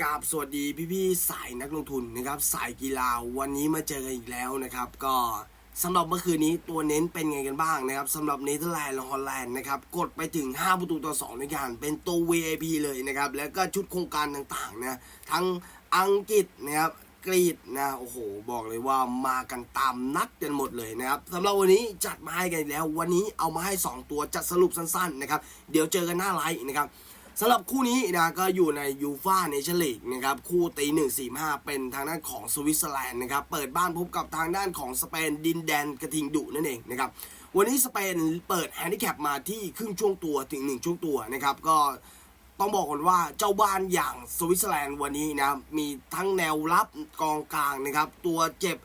กราบสวัสดีพี่ๆสายนักลงทุนนะครับ สายกีฬาวันนี้มาเจอกันอีกแล้วนะครับ ก็สำหรับเมื่อคืนนี้ตัวเน้นเป็นไงกันบ้างนะครับสำหรับเนเธอร์แลนด์และฮอลแลนด์นะครับกดไปถึง 5 ประตูต่อ 2 ในการเป็นตัว VIP เลยนะครับ แล้วก็ชุดโครงการต่างๆนะทั้งอังกฤษนะครับกรีดนะโอ้โห บอกเลยว่ามากันตามนัดกันหมดเลยนะครับสำหรับวันนี้จัดมาให้กันแล้ว วันนี้เอามาให้ 2 ตัวจัดสรุปสั้นๆนะครับเดี๋ยวเจอกันหน้าไลฟ์นะครับ สำหรับคู่นี้นะก็อยู่ในยูฟาเนชั่นลีกนะครับคู่ตีหนึ่งสี่ห้าเป็นทางด้านของสวิตเซอร์แลนด์นะครับเปิดบ้านพบกับทางด้านของสเปนดินแดนกระทิงดุนั่นเองนะครับวันนี้สเปนเปิดแฮนดิแคปมาที่ครึ่งช่วงตัวถึง1ช่วงตัวนะครับก็ต้องบอกก่อนว่าเจ้าบ้านอย่างสวิตเซอร์แลนด์วันนี้นะมีทั้งแนวรับกองกลางนะครับตัวเจ็บ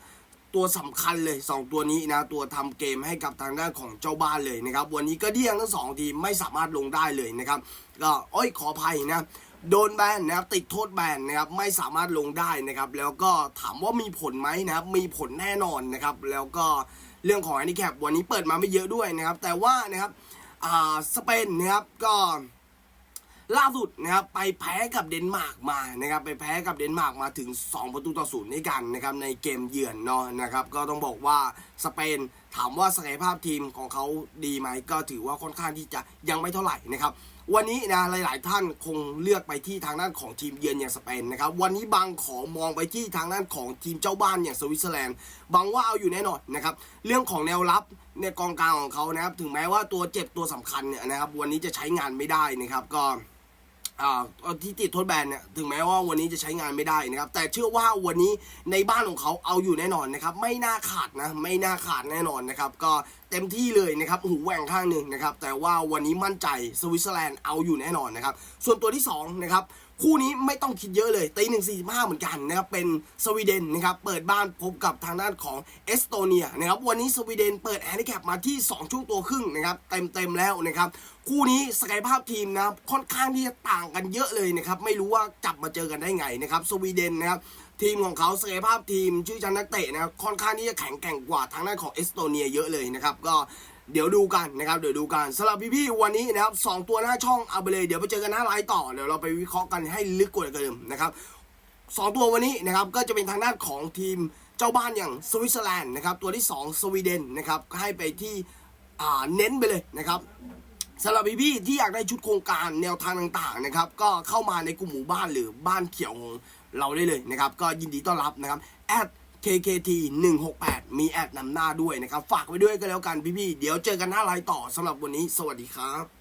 ตัวสำคัญเลย 2 ตัวนี้นะตัวทำเกมให้กับทางด้านของเจ้าบ้านเลยนะครับ วันนี้ก็เดี้ยงทั้งสองทีมไม่สามารถลงได้เลยนะครับก็อ้อยขออภัยนะโดนแบนนะครับติดโทษแบนนะครับไม่สามารถลงได้นะครับ แล้วก็ถามว่ามีผลไหมนะครับ มีผลแน่นอนนะครับ แล้วก็เรื่องของแฮนดิแคปวันนี้เปิดมาไม่เยอะด้วยนะครับ แต่ว่านะครับอ่าสเปนนะครับก็ ล่าสุดนะครับไปแพ้กับเดนมาร์กมานะครับไปแพ้กับเดนมาร์กมาถึง 2 ประตูต่อศูนย์ด้วยกันนะครับในเกมเยือนเนาะนะครับก็ต้องบอกว่าสเปนถามว่าศักยภาพทีมของเขาดีไหมก็ถือว่าค่อนข้างที่จะยังไม่เท่าไหร่นะครับวันนี้นะหลาย ๆ ท่านคงเลือกไปที่ทางด้านของทีมเยือนอย่างสเปนนะครับวันนี้บางขอมองไปที่ทางด้านของทีมเจ้าบ้านอย่างสวิตเซอร์แลนด์บางว่าเอาอยู่แน่นอนนะครับเรื่องของแนวรับในกองกลางของเขานะครับถึงแม้ว่าตัวเจ็บตัวสำคัญเนี่ยนะครับวันนี้จะใช้งานไม่ได้นะครับก็ ที่ติดโทษแบนเนี่ยถึงแม้ว่าวันนี้จะใช้งานไม่ได้นะครับ แต่เชื่อว่าวันนี้ในบ้านของเขาเอาอยู่แน่นอนนะครับ ไม่น่าขาดนะ ไม่น่าขาดแน่นอนนะครับ ก็ เต็มที่เลยนะครับหูแหว่งข้างหนึ่งนะครับแต่ว่าวันนี้มั่นใจสวิตเซอร์แลนด์เอาอยู่แน่นอนนะครับส่วนตัวที่สองนะครับคู่นี้ไม่ต้องคิดเยอะเลยตีหนึ่งสี่ห้าเหมือนกันนะครับเป็นสวีเดนนะครับเปิดบ้านพบกับทางด้านของเอสโตเนียนะครับวันนี้สวีเดนเปิดแฮนดิแคปมาที่ 2 ช่วงตัวครึ่งนะครับเต็มเต็มแล้วนะครับคู่นี้ศักยภาพทีมนะครับค่อนข้างที่จะต่างกันเยอะเลยนะครับไม่รู้ว่าจับมาเจอกันได้ไงนะครับสวีเดนนะครับ ทีมของเขาศักยภาพทีมชื่อจันนักเตะนะครับค่อนข้างที่จะแข็งแกร่งกว่าทางด้านของเอสโตเนียเยอะเลยนะครับก็เดี๋ยวดูกันนะครับเดี๋ยวดูกันสำหรับพี่ๆวันนี้นะครับสองตัวหน้าช่องเอาไปเลยเดี๋ยวไปเจอกันหน้าไลน์ต่อเดี๋ยวเราไปวิเคราะห์กันให้ลึกกว่าเดิมนะครับสองตัววันนี้นะครับก็จะเป็นทางด้านของทีมเจ้าบ้านอย่างสวิตเซอร์แลนด์นะครับตัวที่สองสวีเดนนะครับให้ไปที่อ่าเน้นไปเลยนะครับสำหรับพี่ๆที่อยากได้ชุดโครงการแนวทางต่างๆนะครับก็เข้ามาในกลุ่มหมู่บ้านหรือบ้านเขียวของ เราได้เลยนะครับก็ยินดีต้อนรับนะครับแอด KKT 168 มีแอดนำหน้าด้วยนะครับ ฝากไว้ด้วยก็แล้วกันพี่ๆ เดี๋ยวเจอกันหน้าไลน์ต่อสำหรับวันนี้ สวัสดีครับ